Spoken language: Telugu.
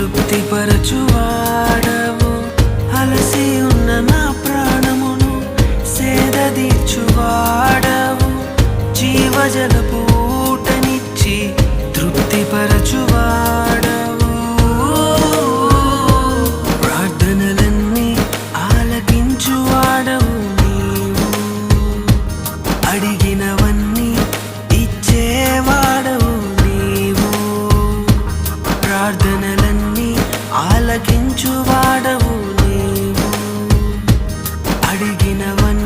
తృప్తిపరచువాడవు. అలసి ఉన్న నా ప్రాణమును సేదదీర్చువాడవు. జీవజలపు ఊటనిచ్చి తృప్తిపరచువాడవు. ప్రార్థనలన్నీ ఆలకించువాడవు నీవు. అడిగి ఆలకించు వాడవు నీవు అడిగినవని